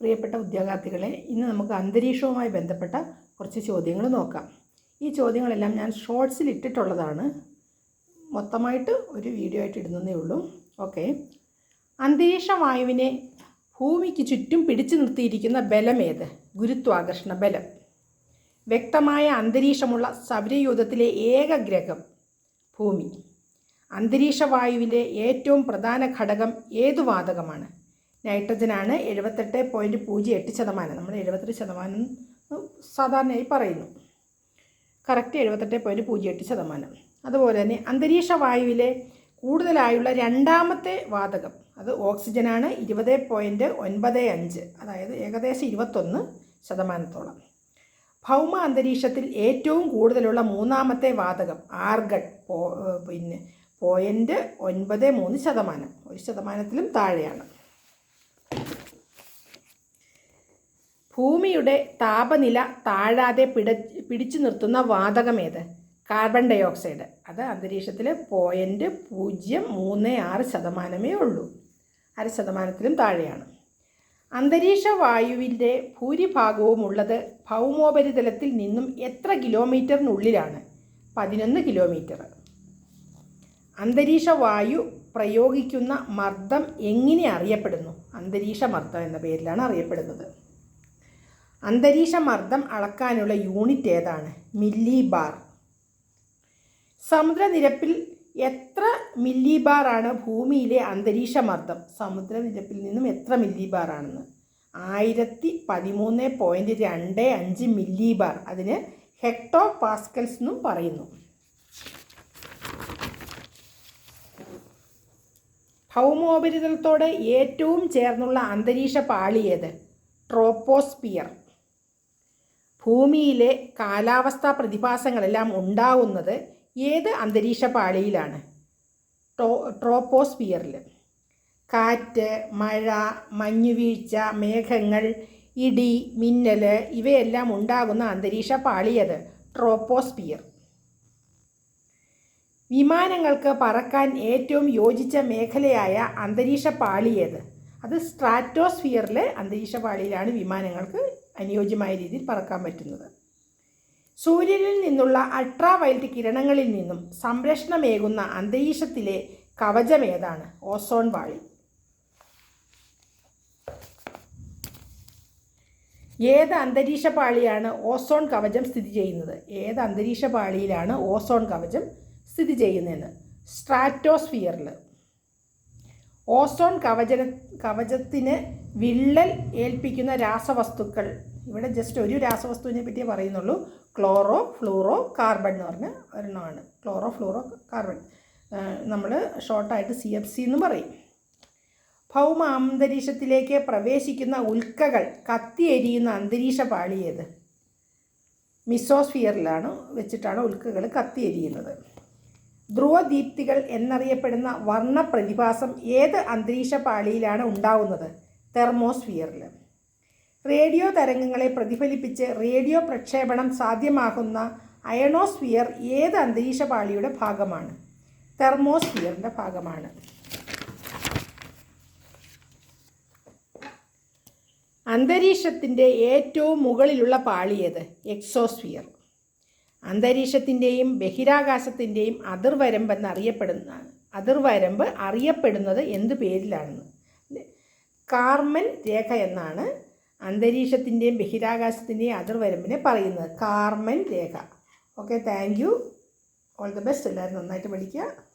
പ്രിയപ്പെട്ട ഉദ്യോഗാർത്ഥികളെ ഇന്ന് നമുക്ക് അന്തരീക്ഷവുമായി ബന്ധപ്പെട്ട കുറച്ച് ചോദ്യങ്ങൾ നോക്കാം. ഈ ചോദ്യങ്ങളെല്ലാം ഞാൻ ഷോർട്സിൽ ഇട്ടിട്ടുള്ളതാണ്. മൊത്തമായിട്ട് ഒരു വീഡിയോ ആയിട്ട് ഇടുന്നതേ ഉള്ളൂ. ഓക്കെ. അന്തരീക്ഷ വായുവിനെ ഭൂമിക്ക് ചുറ്റും പിടിച്ചു നിർത്തിയിരിക്കുന്ന ബലമേത് ഗുരുത്വാകർഷണ ബലം. വ്യക്തമായ അന്തരീക്ഷമുള്ള സൗരയൂഥത്തിലെ ഏക ഗ്രഹം ഭൂമി. അന്തരീക്ഷ വായുവിലെ ഏറ്റവും പ്രധാന ഘടകം ഏതു വാതകമാണ്? നൈട്രജനാണ് എഴുപത്തെട്ട് പോയിന്റ് പൂജ്യം എട്ട് ശതമാനം. നമ്മൾ എഴുപത്തെട്ട് ശതമാനം സാധാരണയായി പറയുന്നു. കറക്റ്റ് എഴുപത്തെട്ട് പോയിന്റ് പൂജ്യം എട്ട് ശതമാനം. അതുപോലെ തന്നെ അന്തരീക്ഷ വായുവിലെ കൂടുതലായുള്ള രണ്ടാമത്തെ വാതകം അത് ഓക്സിജനാണ് ഇരുപത് പോയിന്റ് ഒൻപത് അഞ്ച് അതായത് ഏകദേശം ഇരുപത്തൊന്ന് ശതമാനത്തോളം. ഭൗമ അന്തരീക്ഷത്തിൽ ഏറ്റവും കൂടുതലുള്ള മൂന്നാമത്തെ വാതകം ആർഗൺ പോ പിന്നെ പോയിന്റ് ഒൻപത് മൂന്ന് ശതമാനം. ഒരു ശതമാനത്തിലും താഴെയാണ്. ഭൂമിയുടെ താപനില താഴാതെ പിട പിടിച്ചു നിർത്തുന്ന വാതകമേത് കാർബൺ ഡൈ ഓക്സൈഡ് അത് അന്തരീക്ഷത്തിൽ പോയിന്റ് പൂജ്യം മൂന്ന് ആറ് ശതമാനമേ ഉള്ളൂ. അര ശതമാനത്തിലും താഴെയാണ്. അന്തരീക്ഷ വായുവിന്റെ ഭൂരിഭാഗവും ഉള്ളത് ഭൗമോപരിതലത്തിൽ നിന്നും എത്ര കിലോമീറ്ററിനുള്ളിലാണ്? പതിനൊന്ന് കിലോമീറ്റർ. അന്തരീക്ഷ വായു പ്രയോഗിക്കുന്ന മർദ്ദം എങ്ങനെ അറിയപ്പെടുന്നു? അന്തരീക്ഷ മർദ്ദം എന്ന പേരിലാണ് അറിയപ്പെടുന്നത്. അന്തരീക്ഷ മർദ്ദം അളക്കാനുള്ള യൂണിറ്റ് ഏതാണ്? മില്ലി ബാർ സമുദ്രനിരപ്പിൽ എത്ര മില്ലി ബാർ ആണ് ഭൂമിയിലെ അന്തരീക്ഷ മർദ്ദം സമുദ്രനിരപ്പിൽ നിന്നും എത്ര മില്ലി ബാർ ആണെന്ന് ആയിരത്തി പതിമൂന്ന് പോയിന്റ് രണ്ട് അഞ്ച് മില്ലി ബാർ അതിന് ഹെക്ടോ പാസ്കൽസ് എന്നും പറയുന്നു. ഭൗമോപരിതലത്തോട് ഏറ്റവും ചേർന്നുള്ള അന്തരീക്ഷ പാളി ഏത്? ട്രോപ്പോസ്പിയർ ഭൂമിയിലെ കാലാവസ്ഥാ പ്രതിഭാസങ്ങളെല്ലാം ഉണ്ടാവുന്നത് ഏത് അന്തരീക്ഷ പാളിയിലാണ്? ട്രോ ട്രോപ്പോസ്ഫിയറിൽ കാറ്റ് മഴ മഞ്ഞുവീഴ്ച മേഘങ്ങൾ ഇടി മിന്നൽ ഇവയെല്ലാം ഉണ്ടാകുന്ന അന്തരീക്ഷ പാളിയത് ട്രോപ്പോസ്ഫിയർ വിമാനങ്ങൾക്ക് പറക്കാൻ ഏറ്റവും യോജിച്ച മേഖലയായ അന്തരീക്ഷ പാളിയത് അത് സ്ട്രാറ്റോസ്ഫിയറിലെ അന്തരീക്ഷ പാളിയിലാണ് വിമാനങ്ങൾക്ക് അനുയോജ്യമായ രീതിയിൽ പറക്കാൻ പറ്റുന്നത്. സൂര്യനിൽ നിന്നുള്ള അൾട്രാ വയലറ്റ് കിരണങ്ങളിൽ നിന്നും സംരക്ഷണമേകുന്ന അന്തരീക്ഷത്തിലെ കവചമേതാണ് ഓസോൺ പാളി ഏത് അന്തരീക്ഷ പാളിയാണ് ഓസോൺ കവചം സ്ഥിതി ചെയ്യുന്നത്? ഏത് അന്തരീക്ഷ പാളിയിലാണ് ഓസോൺ കവചം സ്ഥിതി ചെയ്യുന്നതെന്ന്? സ്ട്രാറ്റോസ്ഫിയറിൽ ഓസോൺ കവചന കവചത്തിന് വിള്ളൽ ഏൽപ്പിക്കുന്ന രാസവസ്തുക്കൾ. ഇവിടെ ജസ്റ്റ് ഒരു രാസവസ്തുവിനെ പറ്റിയേ പറയുന്നുള്ളൂ. ക്ലോറോ ഫ്ലൂറോ കാർബൺ എന്ന് പറഞ്ഞ ഒരെണ്ണമാണ്. Chlorofluorocarbon. നമ്മൾ ഷോർട്ടായിട്ട് സി എഫ് സി എന്ന് പറയും. ഭൗമ അന്തരീക്ഷത്തിലേക്ക് പ്രവേശിക്കുന്ന ഉൽക്കകൾ കത്തിയെരിയുന്ന അന്തരീക്ഷ പാളിയേത് മിസോസ്ഫിയറിലാണ് വെച്ചിട്ടാണ് ഉൽക്കകൾ കത്തിയെരിയുന്നത് ധ്രുവദീപ്തികൾ എന്നറിയപ്പെടുന്ന വർണ പ്രതിഭാസം ഏത് അന്തരീക്ഷ പാളിയിലാണ് ഉണ്ടാവുന്നത്? തെർമോസ്ഫിയറിൽ. റേഡിയോ തരംഗങ്ങളെ പ്രതിഫലിപ്പിച്ച് റേഡിയോ പ്രക്ഷേപണം സാധ്യമാകുന്ന അയണോസ്ഫിയർ ഏത് അന്തരീക്ഷ പാളിയുടെ ഭാഗമാണ്? തെർമോസ്ഫിയറിന്റെ ഭാഗമാണ്. അന്തരീക്ഷത്തിന്റെ ഏറ്റവും മുകളിലുള്ള പാളിയത് എക്സോസ്ഫിയർ. അന്തരീക്ഷത്തിന്റെയും ബഹിരാകാശത്തിന്റെയും അതിർവരമ്പ് അറിയപ്പെടുന്നതാണ് അതിർവരമ്പ് അറിയപ്പെടുന്നത് എന്ത് പേരിലാണെന്ന്. കാർമൻ രേഖ എന്നാണ് അന്തരീക്ഷത്തിന്റെയും ബഹിരാകാശത്തിന്റെയും അതിർവരമ്പിനെ പറയുന്നത്. Karman Rekha. Okay thank you. All the best. എല്ലാവരും നന്നായിട്ട് പഠിക്കുക.